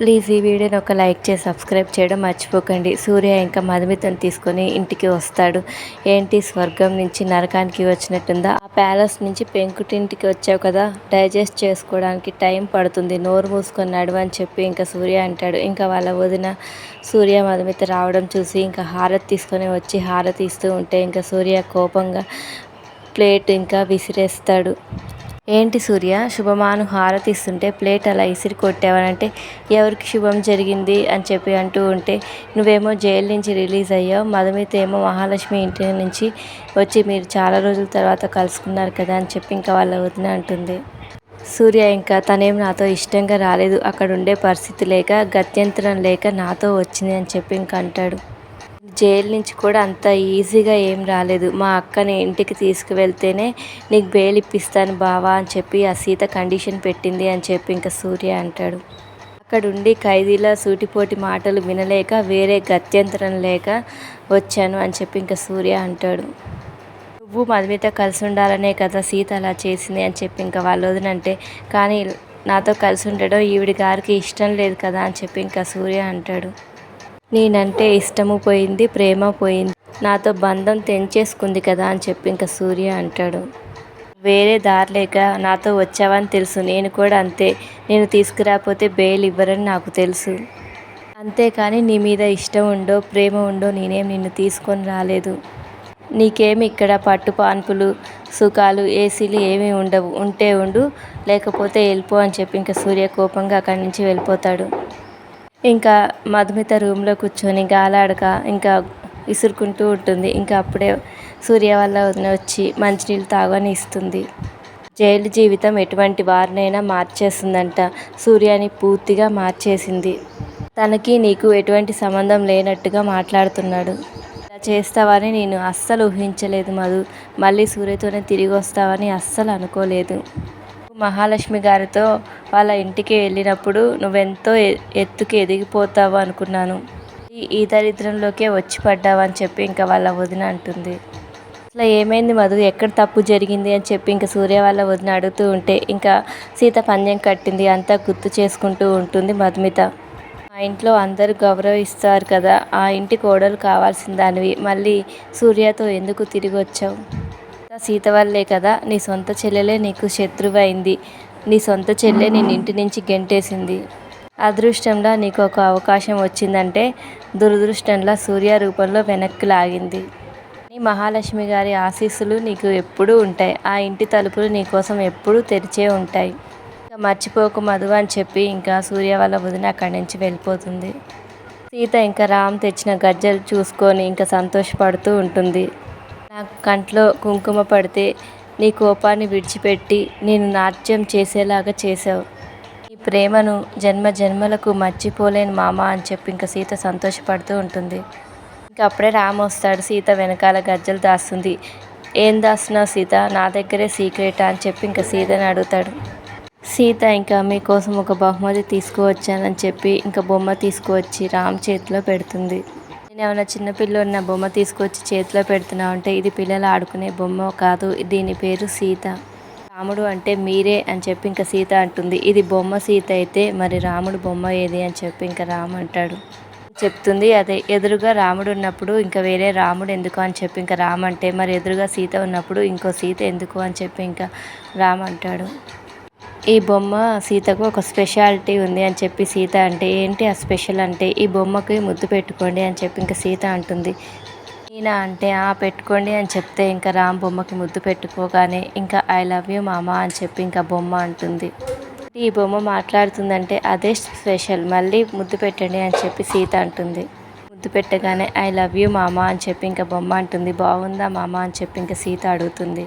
Please ఈ వీడియోని ఒక లైక్ చేసి సబ్స్క్రైబ్ చేయడం మర్చిపోకండి. సూర్య ఇంకా మధుమితను తీసుకొని ఇంటికి వస్తాడు. ఏంటి స్వర్గం నుంచి నరకానికి వచ్చినట్టుందా? ఆ ప్యాలెస్ నుంచి పెంకుటింటికి వచ్చావు కదా? డైజెస్ట్ చేసుకోవడానికి టైం పడుతుంది. నోరు మూసుకొని నడువు అని చెప్పి ఇంకా సూర్య అంటాడు. ఇంకా వాళ్ళ వదిన సూర్య మధుమిత రావడం చూసి ఇంకా హారతి తీసుకొని వచ్చి హారతి ఇస్తూ ఉంటే ఇంకా సూర్య కోపంగా ప్లేట్ ఇంకా విసిరేస్తాడు. ఏంటి సూర్య? శుభమాను హారతి ఇస్తుంటే ప్లేట్ అలా ఇసిరి కొట్టావనంటే ఎవరికి శుభం జరిగింది అని చెప్పి అంటూ ఉంటే నువ్వేమో జైలు నుంచి రిలీజ్ అయ్యావు మధుమిత ఏమో మహాలక్ష్మి ఇంటి నుంచి వచ్చి మీరు చాలా రోజుల తర్వాత కలుసుకున్నారు కదా అని చెప్పి ఇంకా వాళ్ళ వదిన అంటుంది. సూర్య ఇంకా తనేం నాతో ఇష్టంగా రాలేదు అక్కడ ఉండే పరిస్థితి లేక గత్యంతరం లేక నాతో వచ్చింది అని చెప్పి ఇంక అంటాడు. జైలు నుంచి కూడా అంత ఈజీగా ఏం రాలేదు. మా అక్కని ఇంటికి తీసుకువెళ్తేనే నీకు బెయిల్ ఇప్పిస్తాను బావా అని చెప్పి ఆ సీత కండిషన్ పెట్టింది అని చెప్పి ఇంకా సూర్య అంటాడు. అక్కడుండి ఖైదీల సూటిపోటి మాటలు వినలేక వేరే గత్యంతరం లేక వచ్చాను అని చెప్పి ఇంకా సూర్య అంటాడు. నువ్వు మధుమిత కలిసి ఉండాలనే కదా సీత అలా చేసింది అని చెప్పి ఇంకా వాళ్ళు వదినంటే కానీ నాతో కలిసి ఉండడం ఈవిడి గారికి ఇష్టం లేదు కదా అని చెప్పి ఇంకా సూర్య అంటాడు. నేనంటే ఇష్టము పోయింది ప్రేమ పోయింది. నాతో బంధం తెంచేసుకుంది కదా అని చెప్పి ఇంకా సూర్య అంటాడు. వేరే దారిలేక నాతో వచ్చావని తెలుసు. నేను కూడా అంతే. నేను తీసుకురాకపోతే బెయిల్ ఇవ్వరని నాకు తెలుసు. అంతేకాని నీ మీద ఇష్టం ఉండో ప్రేమ ఉండో నేనేం నిన్ను తీసుకొని రాలేదు. నీకేమి ఇక్కడ పట్టు పాన్పులు సుఖాలు ఏసీలు ఏమీ ఉండవు. ఉంటే ఉండు లేకపోతే వెళ్ళిపో అని చెప్పి ఇంకా సూర్య కోపంగా అక్కడి నుంచి వెళ్ళిపోతాడు. ఇంకా మధుమిత రూమ్లో కూర్చొని గాలాడక ఇంకా విసురుకుంటూ ఉంటుంది. ఇంకా అప్పుడే సూర్య వల్ల వదిన వచ్చి మంచినీళ్ళు తాగని ఇస్తుంది. జైలు జీవితం ఎటువంటి వారినైనా మార్చేస్తుందంట. సూర్యాని పూర్తిగా మార్చేసింది. తనకి నీకు ఎటువంటి సంబంధం లేనట్టుగా మాట్లాడుతున్నాడు. ఇలా చేస్తావని నేను అస్సలు ఊహించలేదు మధు. మళ్ళీ సూర్యతోనే తిరిగి వస్తావని అస్సలు అనుకోలేదు. మహాలక్ష్మి గారితో వాళ్ళ ఇంటికి వెళ్ళినప్పుడు నువ్వెంతో ఎత్తుకి ఎదిగిపోతావు అనుకున్నాను. ఈ దరిద్రంలోకే వచ్చి పడ్డావు అని చెప్పి ఇంకా వాళ్ళ వదిన అంటుంది. అసలు ఏమైంది మధు? ఎక్కడ తప్పు జరిగింది అని చెప్పి ఇంకా సూర్య వాళ్ళ వదిన అడుగుతూ ఉంటే ఇంకా సీత పందెం కట్టింది అంతా గుర్తు చేసుకుంటూ ఉంటుంది మధుమిత. మా ఇంట్లో అందరూ గౌరవిస్తారు కదా ఆ ఇంటి కోడలు కావాల్సిన దానివి. మళ్ళీ సూర్యతో ఎందుకు తిరిగి వచ్చావు సీత వల్లే కదా నీ సొంత చెల్లెలే నీకు శత్రువైంది నీ సొంత చెల్లె నేను ఇంటి నుంచి గెంటేసింది. అదృష్టంలో నీకు ఒక అవకాశం వచ్చిందంటే దురదృష్టంలో సూర్య రూపంలో వెనక్కి లాగింది. నీ మహాలక్ష్మి గారి ఆశీస్సులు నీకు ఎప్పుడూ ఉంటాయి. ఆ ఇంటి తలుపులు నీకోసం ఎప్పుడూ తెరిచే ఉంటాయి. ఇంకా మర్చిపోకు మధు అని చెప్పి ఇంకా సూర్య వాళ్ళ వదిన అక్కడి నుంచి వెళ్ళిపోతుంది. సీత ఇంకా రామ్ తెచ్చిన గజ్జలు చూసుకొని ఇంకా సంతోషపడుతూ ఉంటుంది. కంట్లో కుంకుమ పడితే నీ కోపాన్ని విడిచిపెట్టి నేను నాట్యం చేసేలాగా చేసావు నీ ప్రేమను జన్మ జన్మలకు మర్చిపోలేని మామ అని చెప్పి ఇంకా సీత సంతోషపడుతూ ఉంటుంది. ఇంకా అప్పుడే రామ వస్తాడు సీత వెనకాల గజ్జలు దాస్తుంది. ఏం దాస్తున్నావు సీత? నా దగ్గరే సీక్రెట్? అని చెప్పి ఇంకా సీతని అడుగుతాడు. సీత ఇంకా మీకోసం ఒక బహుమతి తీసుకువచ్చానని చెప్పి ఇంకా బొమ్మ తీసుకువచ్చి రామ్ చేతిలో పెడుతుంది. నేను ఏమైనా చిన్నపిల్లలు నా బొమ్మ తీసుకొచ్చి చేతిలో పెడుతున్నావు అంటే ఇది పిల్లలు ఆడుకునే బొమ్మ కాదు దీని పేరు సీత. రాముడు అంటే మీరే అని చెప్పి ఇంకా సీత అంటుంది. ఇది బొమ్మ సీత అయితే మరి రాముడు బొమ్మ ఏది అని చెప్పి ఇంకా రాము అంటాడు. చెప్తుంది అదే ఎదురుగా రాముడు ఉన్నప్పుడు ఇంకా వేరే రాముడు ఎందుకు అని చెప్పి ఇంకా రామ్ అంటే మరి ఎదురుగా సీత ఉన్నప్పుడు ఇంకో సీత ఎందుకు అని చెప్పి ఇంకా రామ్ అంటాడు. ఈ బొమ్మ సీతకు ఒక స్పెషాలిటీ ఉంది అని చెప్పి సీత అంటే ఏంటి ఆ స్పెషల్ అంటే? ఈ బొమ్మకి ముద్దు పెట్టుకోండి అని చెప్పి ఇంకా సీత అంటుంది. ఈయన అంటే ఆ పెట్టుకోండి అని చెప్తే ఇంకా రామ్ బొమ్మకి ముద్దు పెట్టుకోగానే ఇంకా ఐ లవ్ యూ మామ అని చెప్పి ఇంకా బొమ్మ అంటుంది. ఈ బొమ్మ మాట్లాడుతుందంటే అదే స్పెషల్ మళ్ళీ ముద్దు పెట్టండి అని చెప్పి సీత అంటుంది. ముద్దు పెట్టగానే ఐ లవ్ యూ మామ అని చెప్పి ఇంకా బొమ్మ అంటుంది. బాగుందా మామ అని చెప్పి ఇంకా సీత అడుగుతుంది.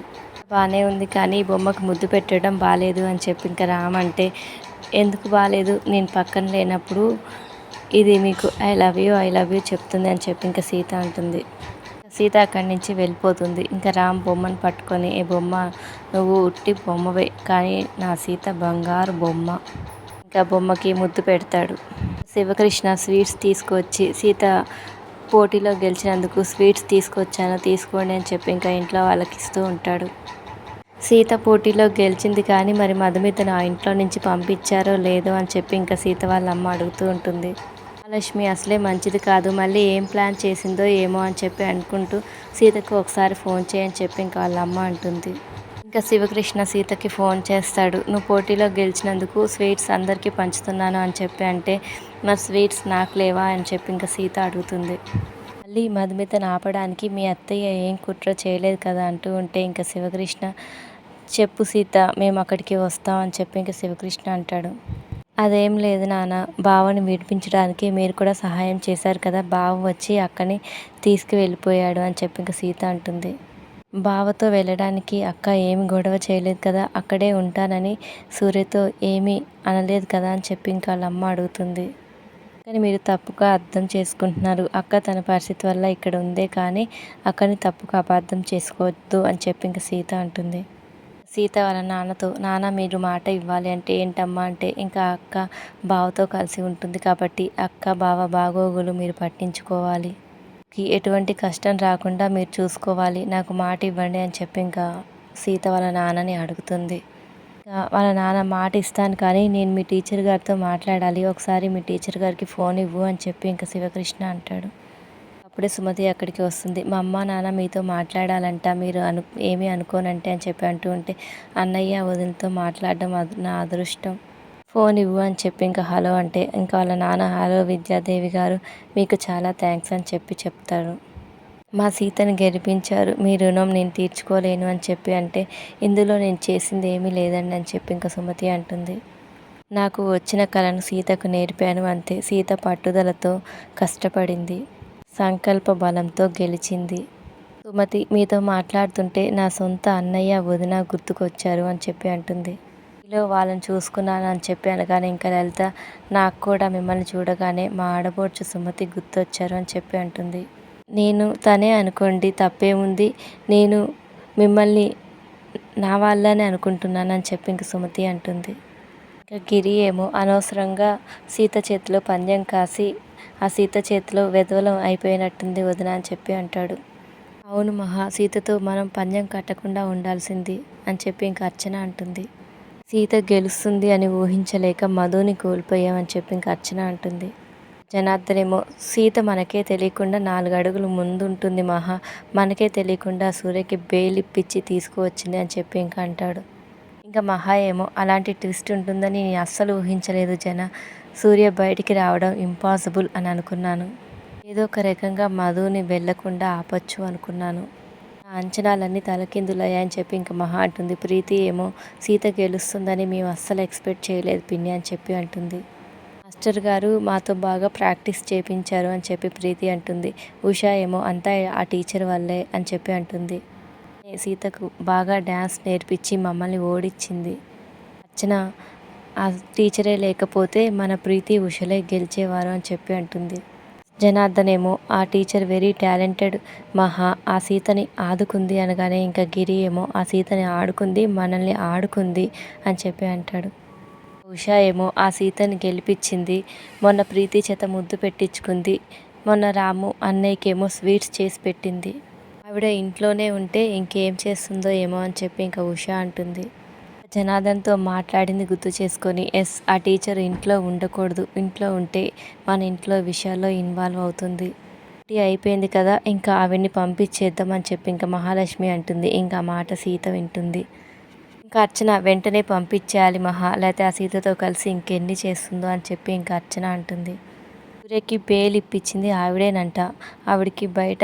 బాగానే ఉంది కానీ ఈ బొమ్మకు ముద్దు పెట్టడం బాగాలేదు అని చెప్పి ఇంకా రామ్ అంటే ఎందుకు బాగాలేదు నేను పక్కన లేనప్పుడు ఇది మీకు I love you I love you చెప్తుంది అని చెప్పి ఇంకా సీత అంటుంది. సీత అక్కడి నుంచి వెళ్ళిపోతుంది. ఇంకా రామ్ బొమ్మను పట్టుకొని ఏ బొమ్మ నువ్వు ఉట్టి బొమ్మవే కానీ నా సీత బంగారు బొమ్మ. ఇంకా బొమ్మకి ముద్దు పెడతాడు. శివకృష్ణ స్వీట్స్ తీసుకొచ్చి సీత పోటీలో గెలిచినందుకు స్వీట్స్ తీసుకొచ్చాను తీసుకోండి అని చెప్పి ఇంకా ఇంట్లో వాళ్ళకి ఇస్తూ ఉంటాడు. సీత పోటీలో గెలిచింది కానీ మరి మధుమితను ఆ ఇంట్లో నుంచి పంపించారో లేదో అని చెప్పి ఇంకా సీత వాళ్ళ అమ్మ అడుగుతూ ఉంటుంది. మహాలక్ష్మి అసలే మంచిది కాదు మళ్ళీ ఏం ప్లాన్ చేసిందో ఏమో అని చెప్పి అనుకుంటూ సీతకు ఒకసారి ఫోన్ చేయని చెప్పి ఇంకా వాళ్ళ అమ్మ అంటుంది. ఇంకా శివకృష్ణ సీతకి ఫోన్ చేస్తాడు. నువ్వు పోటీలో గెలిచినందుకు స్వీట్స్ అందరికీ పంచుతున్నాను అని చెప్పి అంటే మరి స్వీట్స్ నాకు లేవా అని చెప్పి ఇంకా సీత అడుగుతుంది. మళ్ళీ మధుమితను ఆపడానికి మీ అత్తయ్య ఏం కుట్ర చేయలేదు కదా అంటూ ఉంటే ఇంకా శివకృష్ణ చెప్పు సీత మేము అక్కడికి వస్తాం అని చెప్పి ఇంకా శివకృష్ణ అంటాడు. అదేం లేదు నాన్న బావని విడిపించడానికి మీరు కూడా సహాయం చేశారు కదా బావ వచ్చి అక్కని తీసుకువెళ్ళిపోయాడు అని చెప్పి ఇంకా సీత అంటుంది. బావతో వెళ్ళడానికి అక్క ఏమి గొడవ చేయలేదు కదా అక్కడే ఉంటానని సూర్యతో ఏమీ అనలేదు కదా అని చెప్పి ఇంకా వాళ్ళ అమ్మ అడుగుతుంది. కానీ మీరు తప్పుగా అర్థం చేసుకుంటున్నారు. అక్క తన పరిస్థితి వల్ల ఇక్కడ ఉందే కానీ అక్కని తప్పుగా అపార్థం చేసుకోవద్దు అని చెప్పి ఇంకా సీత అంటుంది. సీత వాళ్ళ నాన్నతో నాన్న మీరు మాట ఇవ్వాలి అంటే ఏంటమ్మా అంటే ఇంకా అక్క బావతో కలిసి ఉంటుంది కాబట్టి అక్క బావ బాగోగులు మీరు పట్టించుకోవాలి. ఎటువంటి కష్టం రాకుండా మీరు చూసుకోవాలి. నాకు మాట ఇవ్వండి అని చెప్పి ఇంకా సీత వాళ్ళ నాన్నని అడుగుతుంది. వాళ్ళ నాన్న మాట ఇస్తాను కానీ నేను మీ టీచర్ గారితో మాట్లాడాలి. ఒకసారి మీ టీచర్ గారికి ఫోన్ ఇవ్వు అని చెప్పి ఇంకా శివకృష్ణ అంటాడు. అప్పుడే సుమతి అక్కడికి వస్తుంది. మా అమ్మ నాన్న మీతో మాట్లాడాలంట. మీరు అను ఏమీ అనుకోనంటే అని చెప్పి అంటూ ఉంటే అన్నయ్య వదినతో మాట్లాడడం నా అదృష్టం. ఫోన్ ఇవ్వు అని చెప్పి ఇంకా హలో అంటే ఇంకా వాళ్ళ నాన్న హలో విద్యాదేవి గారు మీకు చాలా థ్యాంక్స్ అని చెప్పి చెప్తారు. మా సీతను గెలిపించారు. మీ రుణం నేను తీర్చుకోలేను అని చెప్పి అంటే ఇందులో నేను చేసింది ఏమీ లేదండి అని చెప్పి ఇంకా సుమతి అంటుంది. నాకు వచ్చిన కళను సీతకు నేర్పాను అంతే. సీత పట్టుదలతో కష్టపడింది. సంకల్ప బలంతో గెలిచింది. సుమతి మీతో మాట్లాడుతుంటే నా సొంత అన్నయ్య వదిన గుర్తుకొచ్చారు అని చెప్పి అంటుంది. మీలో వాళ్ళని చూసుకున్నాను అని చెప్పి అనగానే ఇంకా లలిత నాకు కూడా మిమ్మల్ని చూడగానే మా ఆడబోడ్చు సుమతి గుర్తొచ్చారు అని చెప్పి అంటుంది. నేను తనే అనుకోండి తప్పేముంది? నేను మిమ్మల్ని నా వాళ్ళనే అనుకుంటున్నాను అని చెప్పి ఇంక సుమతి అంటుంది. ఇంకా గిరి ఏమో అనవసరంగా సీత చేతిలో పందెం కాసి ఆ సీత చేతిలో వెధవలం అయిపోయినట్టుంది వదిన అని చెప్పి అంటాడు. అవును మహా సీతతో మనం పందెం కట్టకుండా ఉండాల్సింది అని చెప్పి ఇంక అర్చన అంటుంది. సీత గెలుస్తుంది అని ఊహించలేక మధుని కోల్పోయామని చెప్పి ఇంక అర్చన అంటుంది. జనార్దనేమో సీత మనకే తెలియకుండా నాలుగు అడుగులు ముందుంటుంది మహా మనకే తెలియకుండా సూర్యకి బెయిలిప్పించి తీసుకువచ్చింది అని చెప్పి ఇంకా అంటాడు. ఇంకా మహా ఏమో అలాంటి ట్విస్ట్ ఉంటుందని నేను అస్సలు ఊహించలేదు జన. సూర్య బయటికి రావడం ఇంపాసిబుల్ అని అనుకున్నాను. ఏదో ఒక రకంగా మధుని వెళ్ళకుండా ఆపచ్చు అనుకున్నాను. అంచనాలన్నీ తలకిందులయ్యాయని చెప్పి ఇంకా మహా అంటుంది. ప్రీతి ఏమో సీత గెలుస్తుందని మేము అస్సలు ఎక్స్పెక్ట్ చేయలేదు పిన్ని అని చెప్పి అంటుంది. మాస్టర్ గారు మాతో బాగా ప్రాక్టీస్ చేపించారు అని చెప్పి ప్రీతి అంటుంది. ఉషా ఏమో అంతా ఆ టీచర్ వల్లే అని చెప్పి అంటుంది. సీతకు బాగా డ్యాన్స్ నేర్పించి మమ్మల్ని ఓడించింది అర్చన ఆ టీచరే లేకపోతే మన ప్రీతి ఉషలే గెలిచేవారు అని చెప్పి అంటుంది. జనార్దన్ ఏమో ఆ టీచర్ వెరీ టాలెంటెడ్ మహా ఆ సీతని ఆదుకుంది అనగానే ఇంకా గిరి ఏమో ఆ సీతని ఆడుకుంది మనల్ని ఆడుకుంది అని చెప్పి అంటాడు. ఉషా ఏమో ఆ సీతని గెలిపించింది మొన్న ప్రీతి చేత ముద్దు పెట్టించుకుంది మొన్న రాము అన్నయ్యకేమో స్వీట్స్ చేసి పెట్టింది. ఆవిడ ఇంట్లోనే ఉంటే ఇంకేం చేస్తుందో ఏమో అని చెప్పి ఇంకా ఉషా అంటుంది. జనార్దన్తో మాట్లాడింది గుర్తు చేసుకొని ఎస్ ఆ టీచర్ ఇంట్లో ఉండకూడదు. ఇంట్లో ఉంటే మన ఇంట్లో విషయాల్లో ఇన్వాల్వ్ అవుతుంది. అయిపోయింది కదా ఇంకా ఆవిడ్ని పంపించేద్దామని చెప్పి ఇంకా మహాలక్ష్మి అంటుంది. ఇంకా మాట సీత వింటుంది. ఇంకా అర్చన వెంటనే పంపించేయాలి మహా లేకపోతే ఆ సీతతో కలిసి ఇంకెన్ని చేస్తుందో అని చెప్పి ఇంకా అర్చన అంటుంది. సూర్యకి బెయిల్ ఇప్పించింది ఆవిడేనంట. ఆవిడకి బయట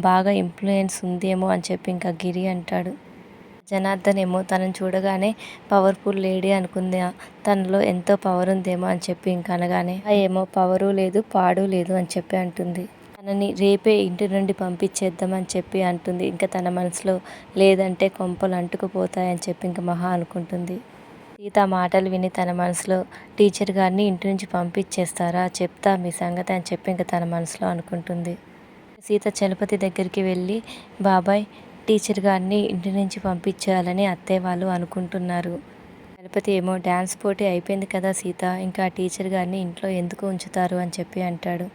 బాగా ఇన్ఫ్లుయెన్స్ ఉందేమో అని చెప్పి ఇంకా గిరి అంటాడు. జనార్దన్ ఏమో తనను చూడగానే పవర్ఫుల్ లేడీ అనుకుంది. తనలో ఎంతో పవర్ ఉందేమో అని చెప్పి ఇంకా అనగానే ఏమో పవరు లేదు పాడు లేదు అని చెప్పి అంటుంది. తనని రేపే ఇంటి నుండి పంపించేద్దామని చెప్పి అంటుంది. ఇంకా తన మనసులో లేదంటే కొంపలు అంటుకుపోతాయని చెప్పి ఇంకా మహా అనుకుంటుంది. సీత మాటలు విని తన మనసులో టీచర్ గారిని ఇంటి నుంచి పంపించేస్తారా చెప్తా మీ సంగతి అని చెప్పి ఇంకా తన మనసులో అనుకుంటుంది. సీత చలపతి దగ్గరికి వెళ్ళి బాబాయ్ టీచర్ గారిని ఇంటి నుంచి పంపించాలని అత్తయ్య వాళ్ళు అనుకుంటున్నారు. గణపతి ఏమో డ్యాన్స్ పోటీ అయిపోయింది కదా సీత ఇంకా టీచర్ గారిని ఇంట్లో ఎందుకు ఉంచుతారు అని చెప్పి అంటాడు.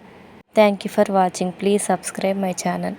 Thank you for watching. Please subscribe my channel.